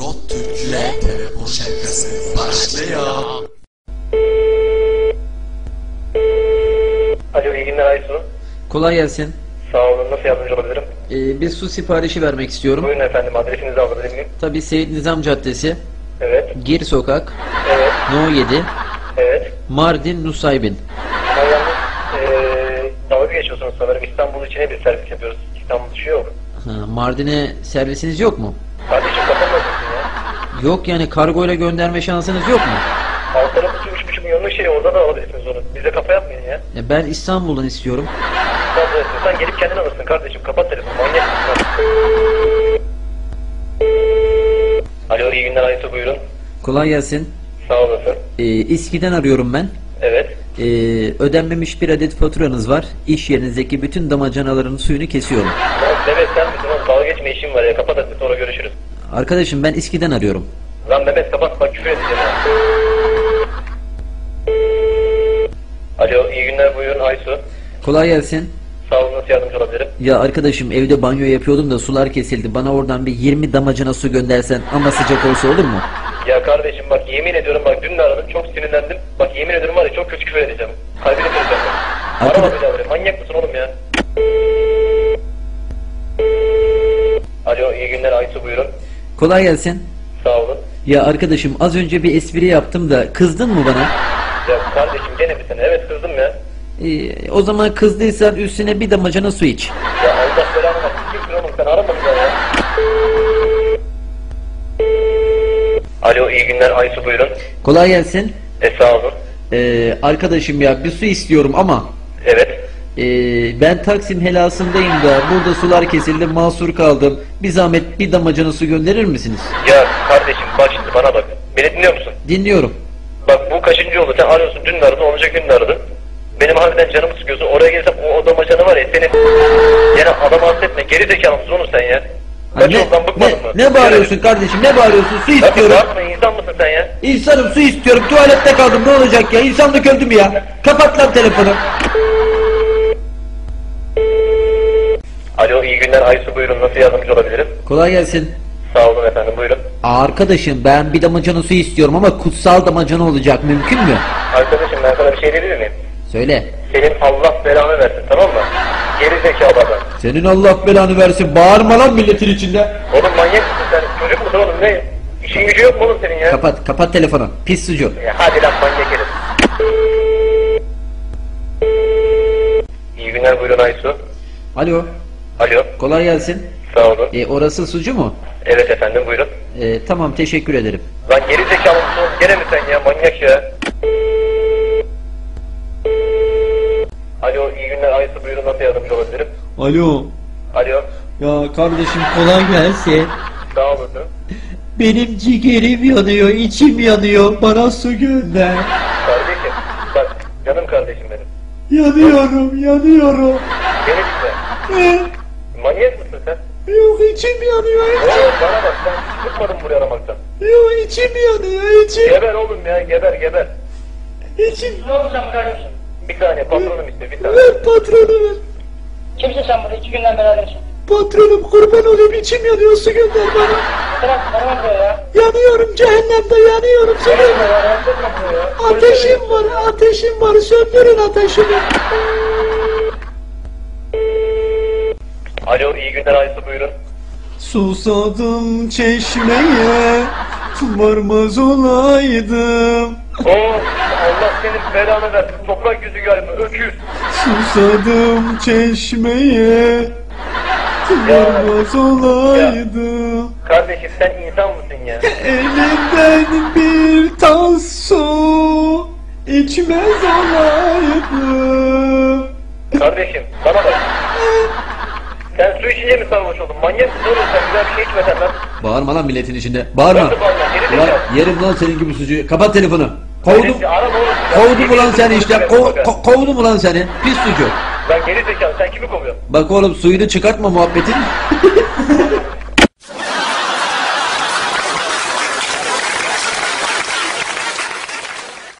Afro Türk'le telefon şakası başlıyor. Alo iyi günler Aysu. Kolay gelsin. Sağ olun nasıl yardımcı olabilirim? Ee, bir su siparişi vermek istiyorum. Buyurun efendim adresinizi alabilir miyim? Tabii Seyit Nizam Caddesi, Evet. Gir Sokak, Evet. No 7, Evet. Mardin Nusaybin. Yalnız eee dalga geçiyorsunuz sanırım. İstanbul içine bir servis yapıyoruz. İstanbul dışı yok. Ha, Mardin'e servisiniz yok mu? Kardeşim ya. Yok yani kargoyla gönderme şansınız yok mu? Alt tarafı üç buçuk milyonluk şey orada da alabilirsiniz onu. Bize kafa yapmayın ya. Ya ben İstanbul'dan istiyorum. İstanbul'a istiyorsan gelip kendin alırsın kardeşim. Kapat telefonu manyak mısın? Alo iyi günler Aysu buyurun. Kolay gelsin. Sağ olasın. Ee, İSKİ'den arıyorum ben. Evet. Ee, ödenmemiş bir adet faturanız var. İş yerinizdeki bütün damacanaların suyunu kesiyorum. Mehmet sen oğlum? Dalga geçme işim var ya. Kapat hadi sonra görüşürüz. Arkadaşım ben İSKİ'den arıyorum. Lan Mehmet kapat bak küfür ha. Alo iyi günler buyurun Aysu. Kolay gelsin. Sağ olun nasıl yardımcı olabilirim? Ya arkadaşım evde banyo yapıyordum da sular kesildi. Bana oradan bir 20 damacana su göndersen ama sıcak olsa olur mu? Ya kardeşim bak yemin ediyorum bak dün de aradım çok sinirlendim. Bak yemin ediyorum var ya çok kötü küfür edeceğim. Kalbini kıracağım bak. Arama Arkada- bir daha manyak mısın oğlum ya? Alo iyi günler Aysu buyurun. Kolay gelsin. Sağ olun. Ya arkadaşım az önce bir espri yaptım da kızdın mı bana? Ya kardeşim gene mi sen? Evet kızdım ya. Ee, o zaman kızdıysan üstüne bir damacana su iç. Ya Allah belanı versin. Kimsin oğlum sen arama bir daha ya. Alo iyi günler Aysu buyurun. Kolay gelsin. E sağ olun. Ee, arkadaşım ya bir su istiyorum ama Evet. Ee, ben Taksim helasındayım da burada sular kesildi mahsur kaldım. Bir zahmet bir damacana su gönderir misiniz? Ya kardeşim bak şimdi bana bak. Beni dinliyor musun? Dinliyorum. Bak bu kaçıncı oldu? Sen arıyorsun dün de aradın olacak gün de aradın. Benim harbiden canımı sıkıyorsun. Oraya gelsem o odama canı var ya senin. Yani adam affetme. Geri zekalı mısın oğlum sen ya? Ha, Kaç ne, yoldan bıkmadın mı? ne, ne bağırıyorsun kardeşim ne bağırıyorsun su Lan istiyorum. bağırma insan mısın sen ya? İnsanım su istiyorum tuvalette kaldım ne olacak ya insanlık öldü mü ya? Kapat lan telefonu. Alo iyi günler Aysu buyurun nasıl yardımcı olabilirim? Kolay gelsin. Sağ olun efendim buyurun. Arkadaşım ben bir damacana su istiyorum ama kutsal damacana olacak mümkün mü? Arkadaşım ben sana bir şey diyebilir miyim? Söyle. Senin Allah belanı versin tamam mı? Geri zekalı adam. Senin Allah belanı versin bağırma lan milletin içinde. Oğlum manyak mısın sen? Çocuk musun oğlum ne? İşin gücü yok mu oğlum senin ya? Kapat kapat telefonu pis sucu. Ya hadi lan manyak herif. İyi günler buyurun Aysu. Alo Alo kolay gelsin. sağ olun. E, orası sucu mu? Evet efendim buyurun. E, tamam teşekkür ederim. Lan geri zekalı mısın? Gene mi sen ya manyak ya? Alo iyi günler Aysu buyurun nasıl yardımcı olabilirim? Alo Alo ya kardeşim kolay gelsin. sağ olasın. Benim ciğerim yanıyor içim yanıyor bana su gönder. Kardeşim bak canım kardeşim benim. Yanıyorum yanıyorum. Beni dinle. Yok içim yanıyor Oğlum bana bak sen çıkmadın buraya aramaktan. Yok içim yanıyor içim. Geber oğlum ya geber geber. İçim. Ne sen kardeşim? Bir saniye patronum işte bir saniye. Ver patronu ver. Kimsin sen burada? İki günden berabersin. Patronum kurban olayım içim yanıyor su gönder bana. Bırak bana buraya ya. Yanıyorum cehennemde yanıyorum Bırak seni. buraya ya. Ateşim var ateşim var söndürün ateşimi. Alo iyi günler Aysu buyurun. Susadım çeşmeye varmaz olaydım. Oo Allah senin belanı versin. Toprak yüzü galiba öküz. Susadım çeşmeye varmaz olaydım. Kardeşim sen insan mısın ya? Elinden bir tas su içmez olaydım. Kardeşim bana bak. Sen su içince mi sarhoş oldun? Manyak mısın oğlum sen güzel bir şey içmesen lan. Bağırma lan milletin içinde. Bağırma. Nasıl bağırma? Geri Ulan zekalı. yerim lan senin gibi sucuğu. Kapat telefonu. Kovdum. Neyse, arama oğlum. Kovdum ulan seni işte. Ko- ko- kovdum ulan seni. Pis sucuk. Ben geri zekalı sen kimi kovuyorsun? Bak oğlum suyunu çıkartma muhabbetin.